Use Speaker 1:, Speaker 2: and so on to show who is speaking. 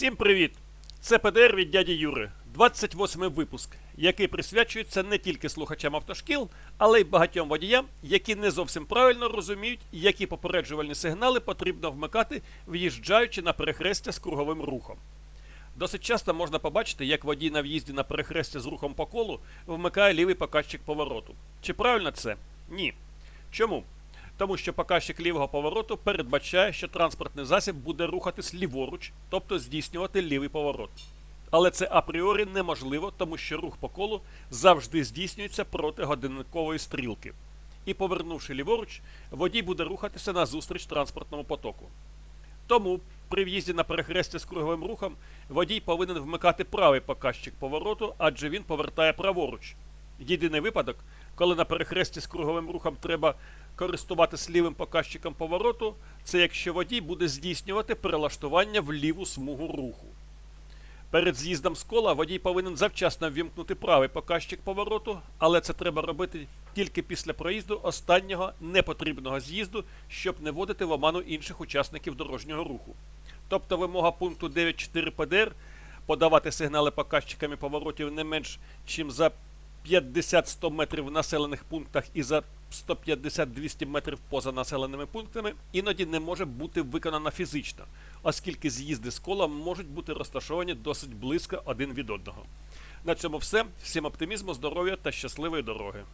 Speaker 1: Всім привіт! Це ПДР від дяді Юри, 28 випуск, який присвячується не тільки слухачам автошкіл, але й багатьом водіям, які не зовсім правильно розуміють, які попереджувальні сигнали потрібно вмикати, в'їжджаючи на перехрестя з круговим рухом. Досить часто можна побачити, як водій на в'їзді на перехрестя з рухом по колу вмикає лівий показчик повороту. Чи правильно це? Ні. Чому? Тому що показчик лівого повороту передбачає, що транспортний засіб буде рухатись ліворуч, тобто здійснювати лівий поворот. Але це апріорі неможливо, тому що рух по колу завжди здійснюється проти годинникової стрілки. І повернувши ліворуч, водій буде рухатися назустріч транспортному потоку. Тому при в'їзді на перехрестя з круговим рухом водій повинен вмикати правий показчик повороту, адже він повертає праворуч. Єдиний випадок, коли на перехресті з круговим рухом треба користуватися лівим показчиком повороту, це якщо водій буде здійснювати перелаштування в ліву смугу руху. Перед з'їздом з кола водій повинен завчасно ввімкнути правий показчик повороту, але це треба робити тільки після проїзду останнього непотрібного з'їзду, щоб не вводити в оману інших учасників дорожнього руху. Тобто вимога пункту 9.4 ПДР подавати сигнали показчиками поворотів не менш чим за 50-100 метрів в населених пунктах і за 150-200 метрів поза населеними пунктами іноді не може бути виконана фізично, оскільки з'їзди з кола можуть бути розташовані досить близько один від одного. На цьому все. Всім оптимізму, здоров'я та щасливої дороги.